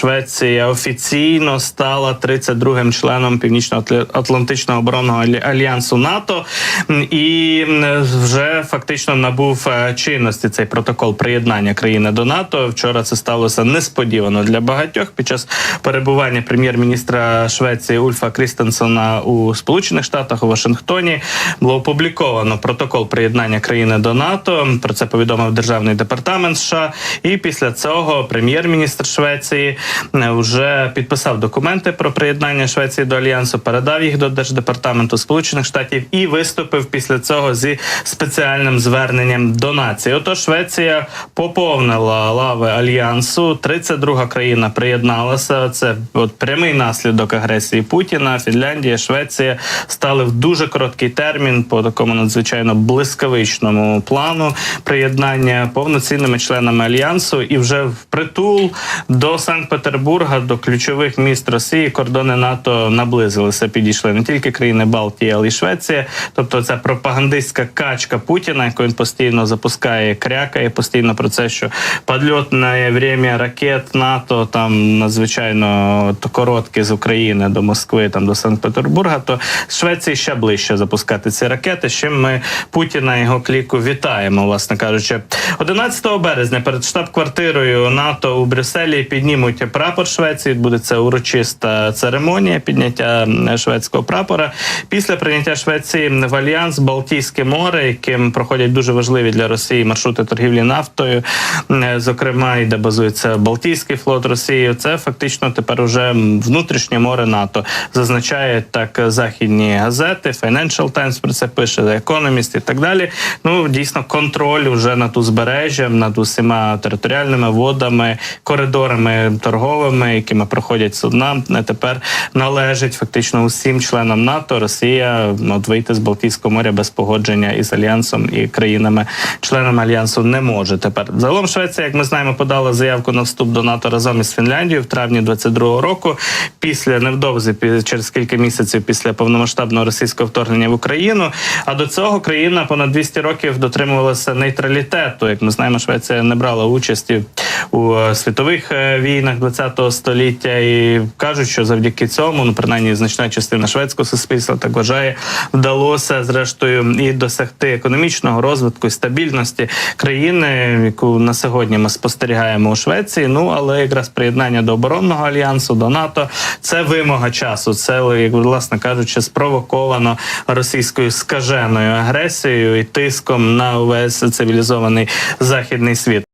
Швеція офіційно стала 32-м членом Північно-Атлантичного оборонного альянсу НАТО і вже фактично набув е, чинності цей протокол приєднання країни до НАТО. Вчора це сталося несподівано для багатьох під час перебування прем'єр-міністра Швеції Ульфа Крістенсона у Сполучених Штатах у Вашингтоні. Було опубліковано протокол приєднання країни до НАТО. Про це повідомив державний департамент США. І після цього прем'єр-міністр Швеції вже підписав документи про приєднання Швеції до альянсу, передав їх до держдепартаменту Сполучених Штатів і виступив після цього зі спеціальним зверненням до нації. Отож, Швеція поповнила лави альянсу. 32 країна приєдналася. Це от прямий наслідок агресії Путіна. Фінляндія, Швеція стали в дуже короткий термін по такому надзвичайно блискавичному плану приєднання повноцінними членами альянсу і вже впритул до Санкт-Петербурга, до ключових міст Росії, кордони НАТО наблизилися. Підійшли не тільки країни Балтії, але й Швеція. Тобто, ця пропагандистська качка Путіна, яку він постійно запускає, крякає постійно про це, що підльотне время ракет НАТО там надзвичайно короткі з України до Москви, там до Санкт-Петербурга. То Швеції ще ближче запускати ці ракети. з чим ми Путіна його кліку вітаємо, власне кажучи, 11 березня перед штаб-квартирою НАТО у Брюсселі піднімуть прапор Швеції. Відбудеться урочиста церемонія підняття шведського прапора. Після прийняття Швеції в альянс Балтійське море, яким проходять дуже важливі для Росії маршрути торгівлі нафтою, зокрема і де базується Балтійський флот Росії. Це фактично тепер уже внутрішнє море НАТО. Зазначає так західні газети, Financial Times про це пише, The Economist і так далі. Ну дійсно контроль уже над узбережжям, над усіма територіальними водами, коридорами торговими, якими проходять судна. Тепер належить фактично усім членам НАТО. Росія от вийти з Балтійського моря без погодження із альянсом і країнами-членами альянсу не може тепер. Загалом Швеція, як ми знаємо, подала заявку на вступ до НАТО разом із Фінляндією в травні 22-го року. Після невдовзі через кілька місяців після повномасштабного російського вторгнення в Україну. А до цього країна понад 200 років дотримувалася нейтралітету. Як ми знаємо, Швеція не брала участі у е, світових е, війнах 20-го століття, і кажуть, що завдяки цьому, ну принаймні значна частина шведського суспільства так вважає, вдалося зрештою і досягти економічного розвитку і стабільності країни, яку на сьогодні ми спостерігаємо у Швеції. Ну але якраз приєднання до оборонного альянсу, до НАТО це вимога часу. Це як власне кажучи, спровоковано російською скаженою агресією і тиском на увесь цивілізований західний світ.